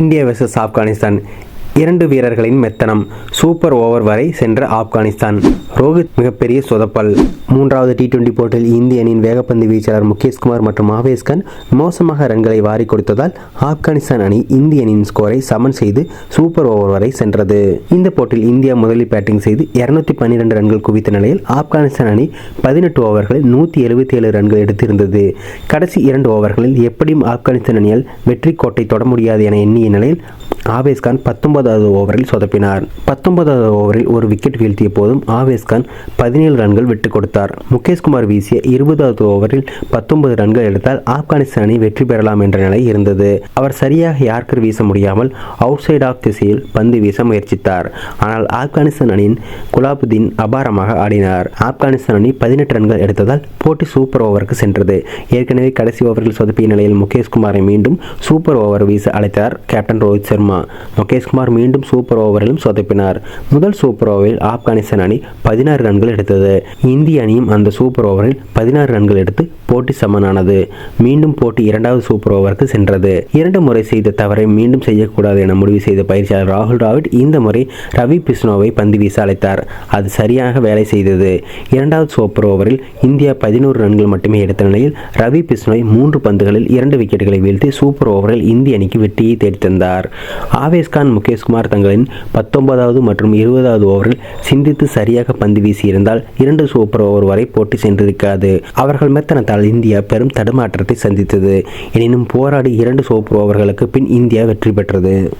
India versus Afghanistan இரண்டு வீரர்களின் மெத்தனம் super over வரை சென்ற ஆப்கானிஸ்தான். ரோஹித் மிகப்பெரிய சொதப்பல். மூன்றாவது டி டுவெண்டி போட்டியில் இந்திய அணியின் வேகப்பந்து வீச்சாளர் முகேஷ்குமார் மற்றும் ஆவேஸ் கான் மோசமாக ரன்களை வாரி கொடுத்ததால் ஆப்கானிஸ்தான் அணி இந்திய அணியின் ஸ்கோரை சமன் செய்து சூப்பர் ஓவர் வரை சென்றது. இந்த போட்டியில் இந்தியா முதலில் பேட்டிங் செய்து இருநூத்தி பன்னிரண்டு ரன்கள் குவித்த நிலையில் ஆப்கானிஸ்தான் அணி பதினெட்டு ஓவர்களில் நூற்றி எழுபத்தி ஏழு ரன்கள் எடுத்திருந்தது. கடைசி இரண்டு ஓவர்களில் எப்படியும் ஆப்கானிஸ்தான் அணியால் வெற்றி கோட்டை தொட முடியாது என எண்ணிய நிலையில் ஆவேஸ்கான் பத்தொன்பதாவது ஓவரில் சொதப்பினார். பத்தொன்பதாவது ஓவரில் ஒரு விக்கெட் வீழ்த்திய போதும் ஆவேஸ்கான் பதினேழு ரன்கள் விட்டுக் கொடுத்தார். முகேஷ்குமார் வீசிய இருபதாவது ஓவரில் பத்தொன்பது ரன்கள் எடுத்தால் ஆப்கானிஸ்தான் அணி வெற்றி பெறலாம் என்ற நிலை இருந்தது. அவர் சரியாக யார்கர் வீச முடியாமல் அவுட் சைட் ஆஃப் திசையில் பந்து வீச முயற்சித்தார். ஆனால் ஆப்கானிஸ்தான் அணியின் குலாபுதீன் அபாரமாக ஆடினார். ஆப்கானிஸ்தான் அணி பதினெட்டு ரன்கள் எடுத்ததால் போட்டி சூப்பர் ஓவருக்கு சென்றது. ஏற்கனவே கடைசி ஓவரில் சொதப்பிய நிலையில் முகேஷ்குமாரை மீண்டும் சூப்பர் ஓவர் வீச அழைத்தார் கேப்டன் ரோஹித் சர்மா. முகேஷ்குமார் மீண்டும் சூப்பர் ஓவரிலும் சொதப்பினார். முதல் சூப்பர் ஓவரில் ஆப்கானிஸ்தான் அணி பதினாறு ரன்கள் எடுத்தது. இந்திய அணியும் அந்த சூப்பர் ஓவரில் பதினாறு ரன்கள் எடுத்து போட்டி சமனானது. மீண்டும் போட்டி இரண்டாவது சூப்பர் ஓவருக்கு சென்றது. இரண்டு முறை செய்த தவறை மீண்டும் செய்யக்கூடாது என முடிவு செய்த பயிற்சியாளர் ராகுல் டிராவிட் இந்த முறை ரவி பிஸ்னோவை பந்து வீச அழைத்தார். அது சரியாக வேலை செய்தது. இரண்டாவது சூப்பர் ஓவரில் இந்தியா பதினோரு ரன்கள் மட்டுமே எடுத்த நிலையில் ரவி பிஸ்னோய் மூன்று பந்துகளில் இரண்டு விக்கெட்டுகளை வீழ்த்தி சூப்பர் ஓவரில் இந்திய அணிக்கு வெற்றியை தேடித்தந்தார். ஆவேஸ்கான் முகேஷ் முகேஷ்குமார் தங்களின் பத்தொன்பதாவது மற்றும் இருபதாவது ஓவரில் சிந்தித்து சரியாக பந்து வீசியிருந்தால் இரண்டு சூப்பர் ஓவர் வரை போட்டி சென்றிருக்காது. அவர்கள் மெத்தனத்தால் இந்தியா பெரும் தடுமாற்றத்தை சந்தித்தது. எனினும் போராடி இரண்டு சூப்பர் ஓவர்களுக்கு பின் இந்தியா வெற்றி பெற்றது.